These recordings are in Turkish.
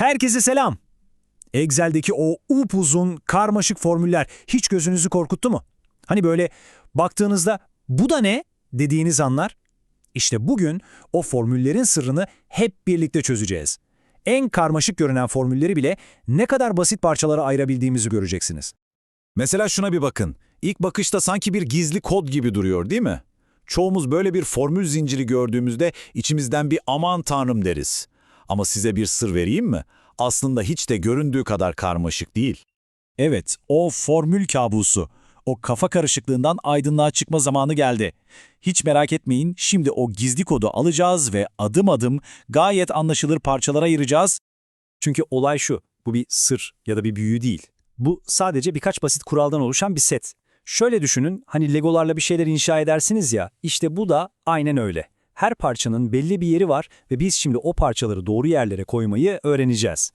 Herkese selam. Excel'deki o upuzun, karmaşık formüller hiç gözünüzü korkuttu mu? Hani böyle baktığınızda bu da ne dediğiniz anlar? İşte bugün o formüllerin sırrını hep birlikte çözeceğiz. En karmaşık görünen formülleri bile ne kadar basit parçalara ayırabildiğimizi göreceksiniz. Mesela şuna bir bakın. İlk bakışta sanki bir gizli kod gibi duruyor değil mi? Çoğumuz böyle bir formül zinciri gördüğümüzde içimizden bir aman tanrım deriz. Ama size bir sır vereyim mi? Aslında hiç de göründüğü kadar karmaşık değil. Evet, o formül kabusu. O kafa karışıklığından aydınlığa çıkma zamanı geldi. Hiç merak etmeyin, şimdi o gizli kodu alacağız ve adım adım gayet anlaşılır parçalara ayıracağız. Çünkü olay şu, bu bir sır ya da bir büyü değil. Bu sadece birkaç basit kuraldan oluşan bir set. Şöyle düşünün, hani legolarla bir şeyler inşa edersiniz ya, işte bu da aynen öyle. Her parçanın belli bir yeri var ve biz şimdi o parçaları doğru yerlere koymayı öğreneceğiz.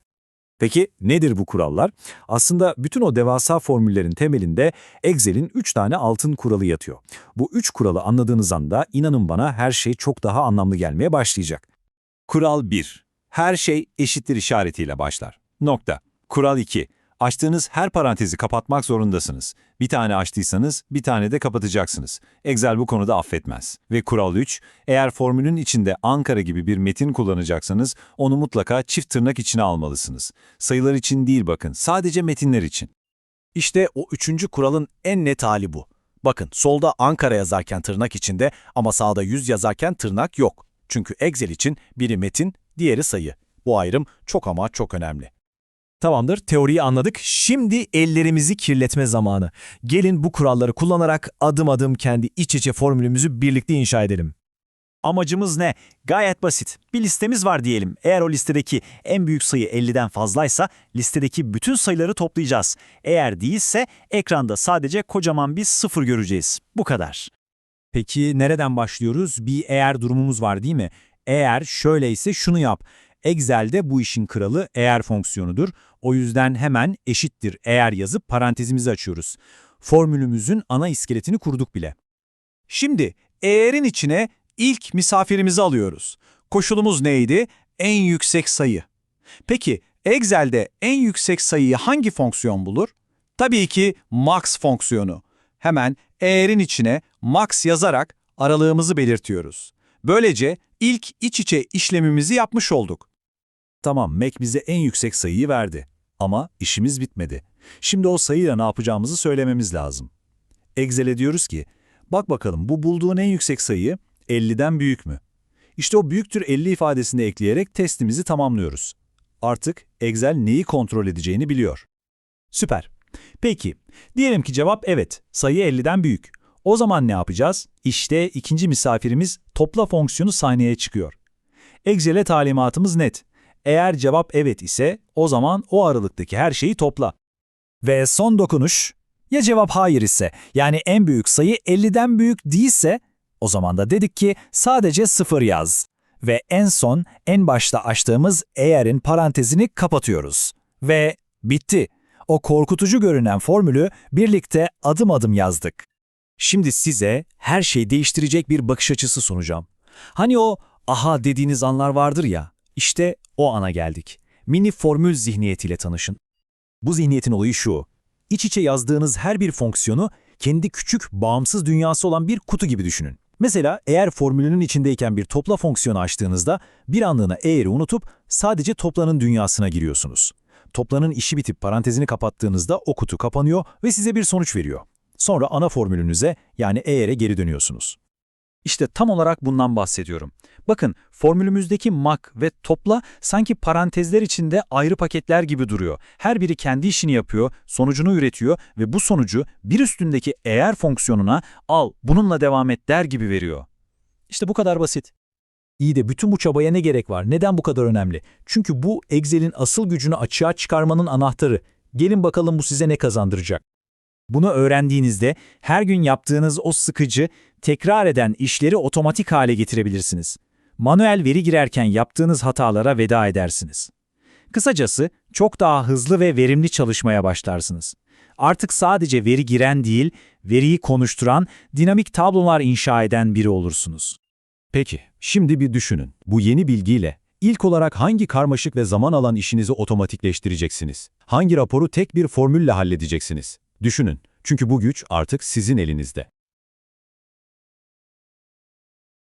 Peki nedir bu kurallar? Aslında bütün o devasa formüllerin temelinde Excel'in 3 tane altın kuralı yatıyor. Bu 3 kuralı anladığınız anda inanın bana her şey çok daha anlamlı gelmeye başlayacak. Kural 1. Her şey eşittir işaretiyle başlar. Nokta. Kural 2. Açtığınız her parantezi kapatmak zorundasınız. Bir tane açtıysanız bir tane de kapatacaksınız. Excel bu konuda affetmez. Ve kural 3. Eğer formülün içinde Ankara gibi bir metin kullanacaksanız onu mutlaka çift tırnak içine almalısınız. Sayılar için değil bakın, sadece metinler için. İşte o üçüncü kuralın en net hali bu. Bakın solda Ankara yazarken tırnak içinde ama sağda 100 yazarken tırnak yok. Çünkü Excel için biri metin, diğeri sayı. Bu ayrım çok ama çok önemli. Tamamdır, teoriyi anladık. Şimdi ellerimizi kirletme zamanı. Gelin bu kuralları kullanarak adım adım kendi iç içe formülümüzü birlikte inşa edelim. Amacımız ne? Gayet basit. Bir listemiz var diyelim. Eğer o listedeki en büyük sayı 50'den fazlaysa listedeki bütün sayıları toplayacağız. Eğer değilse ekranda sadece kocaman bir sıfır göreceğiz. Bu kadar. Peki nereden başlıyoruz? Bir eğer durumumuz var değil mi? Eğer şöyleyse şunu yap. Excel'de bu işin kralı eğer fonksiyonudur. O yüzden hemen eşittir eğer yazıp parantezimizi açıyoruz. Formülümüzün ana iskeletini kurduk bile. Şimdi eğerin içine ilk misafirimizi alıyoruz. Koşulumuz neydi? En yüksek sayı. Peki Excel'de en yüksek sayıyı hangi fonksiyon bulur? Tabii ki max fonksiyonu. Hemen eğerin içine max yazarak aralığımızı belirtiyoruz. Böylece ilk iç içe işlemimizi yapmış olduk. Tamam, Mac bize en yüksek sayıyı verdi. Ama işimiz bitmedi. Şimdi o sayıyla ne yapacağımızı söylememiz lazım. Excel'e diyoruz ki, bak bakalım bu bulduğun en yüksek sayı 50'den büyük mü? İşte o büyüktür 50 ifadesini ekleyerek testimizi tamamlıyoruz. Artık Excel neyi kontrol edeceğini biliyor. Süper. Peki, diyelim ki cevap evet, sayı 50'den büyük. O zaman ne yapacağız? İşte ikinci misafirimiz topla fonksiyonu sahneye çıkıyor. Excel'e talimatımız net. Eğer cevap evet ise o zaman o aralıktaki her şeyi topla. Ve son dokunuş, ya cevap hayır ise yani en büyük sayı 50'den büyük değilse o zaman da dedik ki sadece sıfır yaz. Ve en son en başta açtığımız eğerin parantezini kapatıyoruz. Ve bitti. O korkutucu görünen formülü birlikte adım adım yazdık. Şimdi size her şeyi değiştirecek bir bakış açısı sunacağım. Hani o aha dediğiniz anlar vardır ya, işte o ana geldik. Mini formül zihniyetiyle tanışın. Bu zihniyetin olayı şu, iç içe yazdığınız her bir fonksiyonu kendi küçük, bağımsız dünyası olan bir kutu gibi düşünün. Mesela eğer formülünün içindeyken bir topla fonksiyonu açtığınızda bir anlığına eğeri unutup sadece toplanın dünyasına giriyorsunuz. Toplanın işi bitip parantezini kapattığınızda o kutu kapanıyor ve size bir sonuç veriyor. Sonra ana formülünüze yani eğere geri dönüyorsunuz. İşte tam olarak bundan bahsediyorum. Bakın formülümüzdeki mak ve topla sanki parantezler içinde ayrı paketler gibi duruyor. Her biri kendi işini yapıyor, sonucunu üretiyor ve bu sonucu bir üstündeki eğer fonksiyonuna al bununla devam et der gibi veriyor. İşte bu kadar basit. İyi de bütün bu çabaya ne gerek var? Neden bu kadar önemli? Çünkü bu Excel'in asıl gücünü açığa çıkarmanın anahtarı. Gelin bakalım bu size ne kazandıracak. Bunu öğrendiğinizde her gün yaptığınız o sıkıcı, tekrar eden işleri otomatik hale getirebilirsiniz. Manuel veri girerken yaptığınız hatalara veda edersiniz. Kısacası çok daha hızlı ve verimli çalışmaya başlarsınız. Artık sadece veri giren değil, veriyi konuşturan, dinamik tablolar inşa eden biri olursunuz. Peki, şimdi bir düşünün. Bu yeni bilgiyle İlk olarak hangi karmaşık ve zaman alan işinizi otomatikleştireceksiniz? Hangi raporu tek bir formülle halledeceksiniz? Düşünün. Çünkü bu güç artık sizin elinizde.